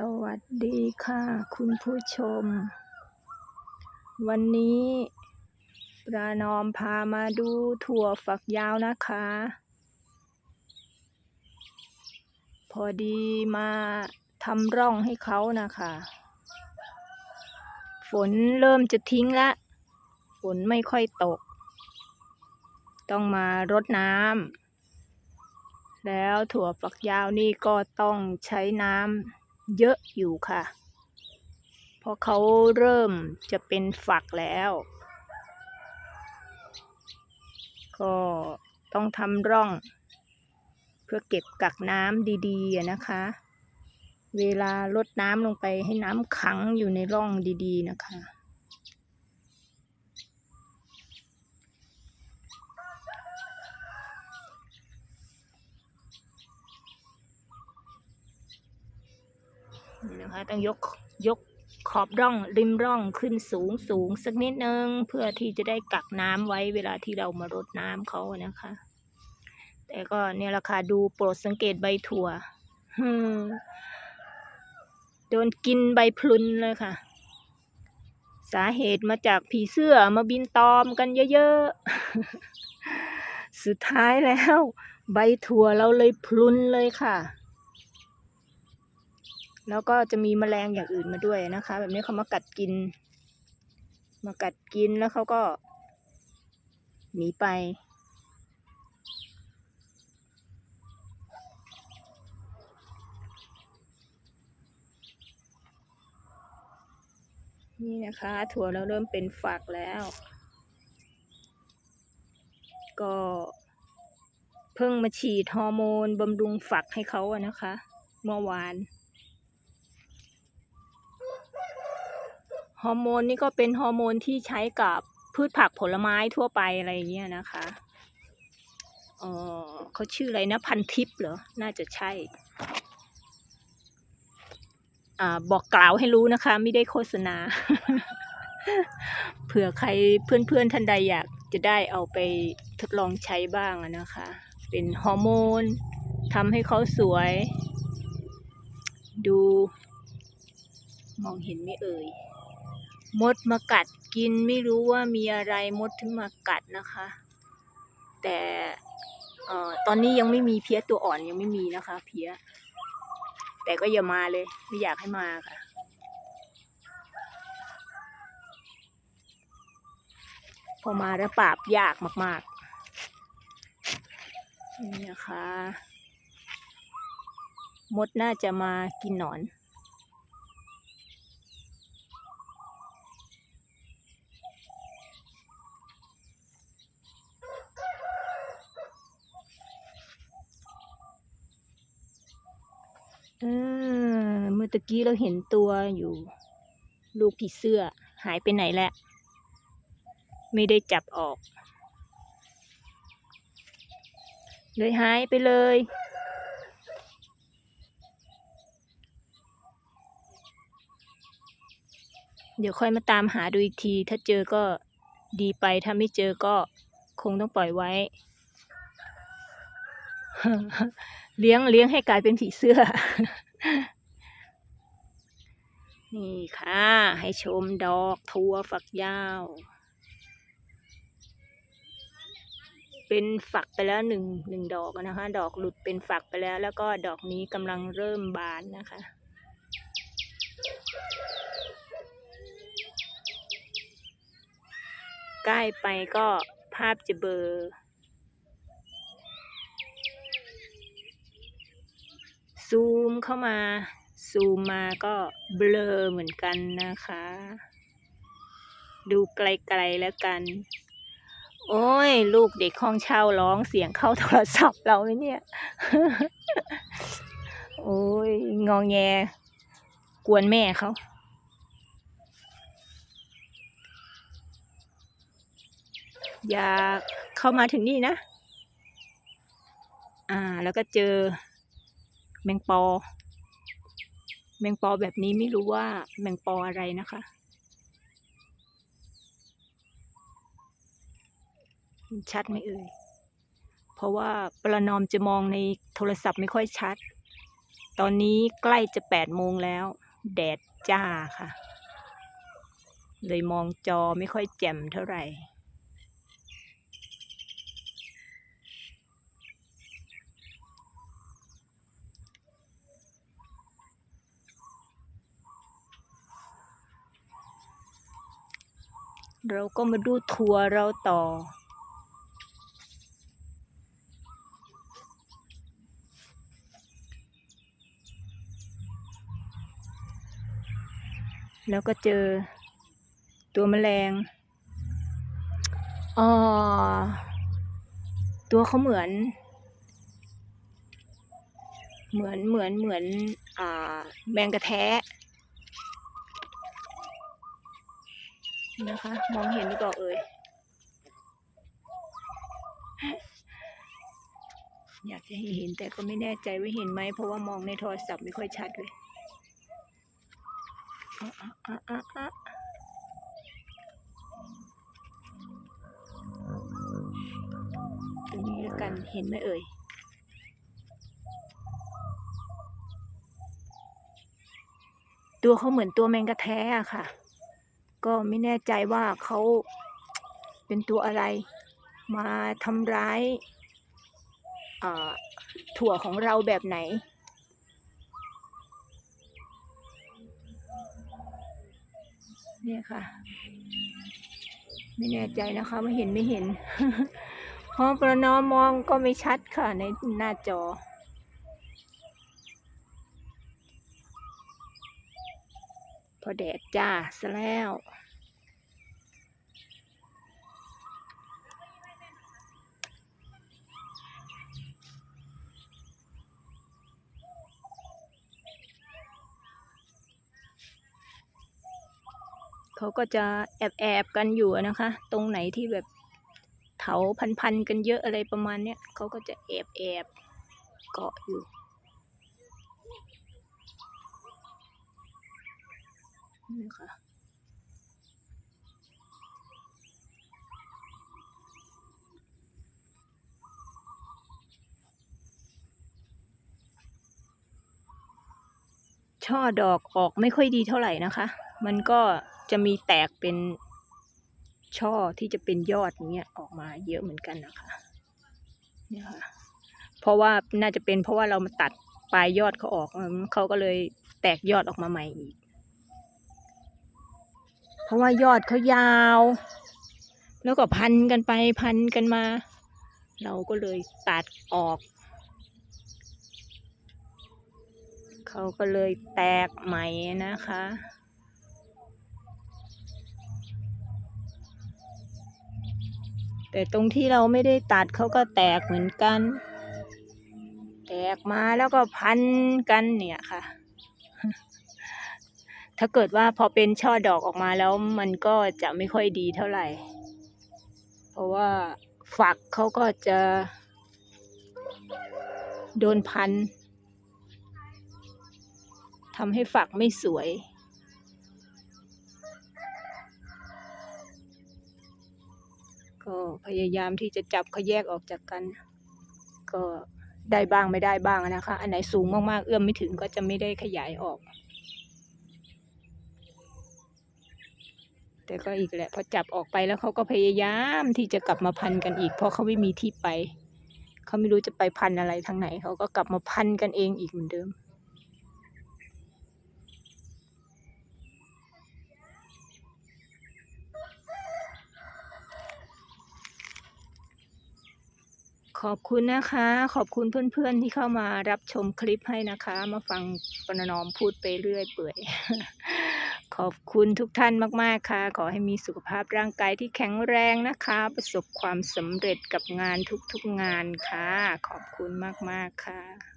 สวัสดีค่ะ คุณผู้ชม วันนี้ปรานอมพามาดูถั่วฝักยาวนะคะ พอดีมาทำร่องให้เขานะคะ ฝนเริ่มจะทิ้งละ ฝนไม่ค่อยตก ต้องมารดน้ำแล้วถั่วฝักยาวนี่ก็ต้องใช้น้ำ เยอะอยู่ค่ะ เพราะเขาเริ่มจะเป็นฝักแล้ว ก็ต้องทำร่อง เพื่อเก็บกักน้ำดีๆนะคะ เวลาลดน้ำลงไปให้น้ำขังอยู่ในร่องดีๆนะคะ นะคะต้องยกยกขอบร่องริมร่องขึ้นสูงสูงสักนิดนึง เพื่อที่จะได้กักน้ำไว้เวลาที่เรามารดน้ำเขานะคะ แต่ก็เนี่ยแหละค่ะดูโปรดสังเกตใบถั่วโดนกินใบพลุนเลยค่ะ สาเหตุมาจากผีเสื้อมาบินตอมกันเยอะๆ สุดท้ายแล้ว ใบถั่วเราเลยพลุนเลยค่ะ แล้วก็จะมีแมลงอย่างอื่นมาด้วยนะคะ แบบนี้เขามากัดกิน มากัดกินแล้วเขาก็หนีไปนี่นะคะ ถั่วเราเริ่มเป็นฝักแล้ว ก็เพิ่งมาฉีดฮอร์โมนบำรุงฝักให้เขาอะนะคะ เมื่อวาน อร์โมนนี่ก็เป็นฮอร์โมนที่ใช้กับพืชผักผลไม้ทั่วไปอะไรอย่างเงี้ยนะคะเออเขาชื่ออะไรนะพันทิปเหรอ น่าจะใช่ อ่าบอกกล่าวให้รู้นะคะ ไม่ได้โฆษณา เผื่อใครเพื่อนๆท่านใดอยากจะได้เอาไปทดลองใช้บ้างนะคะ เป็นฮอร์โมนทำให้เขาสวย ดู มองเห็นไม่เอ่ย มดมากัดกินไม่รู้ว่ามีอะไรมดถึงมากัดนะคะ แต่ออตอนนี้ยังไม่มีเพี้ยตัวอ่อนยังไม่มีนะคะ เพี้ย แต่ก็อย่ามาเลย ไม่อยากให้มาค่ะ พอมาแล้วปราบยากมากๆนี่นะคะ มดน่าจะมากินหนอน เออเมื่อตะกี้เราเห็นตัวอยู่ ลูกผีเสื้อหายไปไหนแล้ว ไม่ได้จับออก เลยหายไปเลย เดี๋ยวค่อยมาตามหาดูอีกที ถ้าเจอก็ดีไป ถ้าไม่เจอก็คงต้องปล่อยไว้ เลี้ยงเลี้ยงให้กลายเป็นผีเสื้อ นี่ค่ะ ให้ชมดอกทั่วฝักยาว เป็นฝักไปแล้วหนึ่งหนึ่งดอกนะคะ ดอกหลุดเป็นฝักไปแล้ว แล้วก็ดอกนี้กำลังเริ่มบานนะคะใกล้ไปก็ภาพจะเบลอซูมเข้ามา ซูมมาก็เบลอเหมือนกันนะคะ ดูไกลๆแล้วกัน โอ้ย ลูกเด็กห้องเช่าร้องเสียงเข้าโทรศัพท์เราไหมเนี่ย โอ้ย งองแง กวนแม่เขาอย่าเข้ามาถึงนี่นะ อ่า แล้วก็เจอแมงปอ แมงปอแบบนี้ไม่รู้ว่าแมงปออะไรนะคะ ชัดไหมเอ่ย เพราะว่าประนอมจะมองในโทรศัพท์ไม่ค่อยชัด ตอนนี้ใกล้จะแปดโมงแล้ว แดดจ้าค่ะ เลยมองจอไม่ค่อยแจ่มเท่าไหร่ เราก็มาดูทัวร์เราต่อ แล้วก็เจอตัวแมลงอ๋อตัวเขาเหมือน เหมือนเหมือนเหมือน อ่า แมงกระแทะ นะคะ มองเห็นหรือเปล่าเอ่ยอยากจะเห็นแต่ก็ไม่แน่ใจว่าเห็นไหมเพราะว่ามองในโทรศัพท์ไม่ค่อยชัดเลยอะอะอะอะอะตรงนี้แล้วกันเห็นไหมเอ่ยตัวเขาเหมือนตัวแมงกะแท้อะค่ะ ก็ไม่แน่ใจว่าเขาเป็นตัวอะไร มาทำร้ายถั่วของเราแบบไหน เนี่ยค่ะ ไม่แน่ใจนะคะไม่เห็นไม่เห็นเพราะประนอมมองก็ไม่ชัดค่ะในหน้าจอ อแดดจ้าซะแล้วเขาก็จะแอบแอบกันอยู่นะคะ ตรงไหนที่แบบเถาพันๆกันเยอะอะไรประมาณเนี้ยเขาก็จะแอบแอบเกาะอยู่ นี่ค่ะช่อดอกออกไม่ค่อยดีเท่าไหร่นะคะ มันก็จะมีแตกเป็นช่อที่จะเป็นยอดอย่างเงี้ยออกมาเยอะเหมือนกันนะคะเนี่ยค่ะ เพราะว่าน่าจะเป็นเพราะว่าเรามาตัดปลายยอดเขาออกเขาก็เลยแตกยอดออกมาใหม่อีก เพราะว่ายอดเขายาว แล้วก็พันกันไปพันกันมา เราก็เลยตัดออก เขาก็เลยแตกใหม่นะคะแต่ตรงที่เราไม่ได้ตัดเขาก็แตกเหมือนกัน แตกมาแล้วก็พันกันเนี่ยค่ะ ถ้าเกิดว่าพอเป็นช่อดอกออกมาแล้วมันก็จะไม่ค่อยดีเท่าไหร่ เพราะว่าฝักเขาก็จะโดนพันทำให้ฝักไม่สวย ก็พยายามที่จะจับเขาแยกออกจากกัน ก็ได้บ้างไม่ได้บ้างนะคะ อันไหนสูงมากๆ เอื้อมไม่ถึงก็จะไม่ได้ขยายออก แต่ก็อีกแหละพอจับออกไปแล้วเขาก็พยายามที่จะกลับมาพันกันอีก เพราะเขาไม่มีที่ไป เขาไม่รู้จะไปพันอะไรทางไหน เขาก็กลับมาพันกันเองอีกเหมือนเดิม ขอบคุณนะคะ ขอบคุณเพื่อนๆที่เข้ามารับชมคลิปให้นะคะ มาฟังปนนอมพูดไปเรื่อยเปื่อย ขอบคุณทุกท่านมาก ๆ ค่ะ ขอให้มีสุขภาพร่างกายที่แข็งแรงนะคะ ประสบความสำเร็จกับงานทุกๆงานค่ะ ขอบคุณมาก ๆ ค่ะ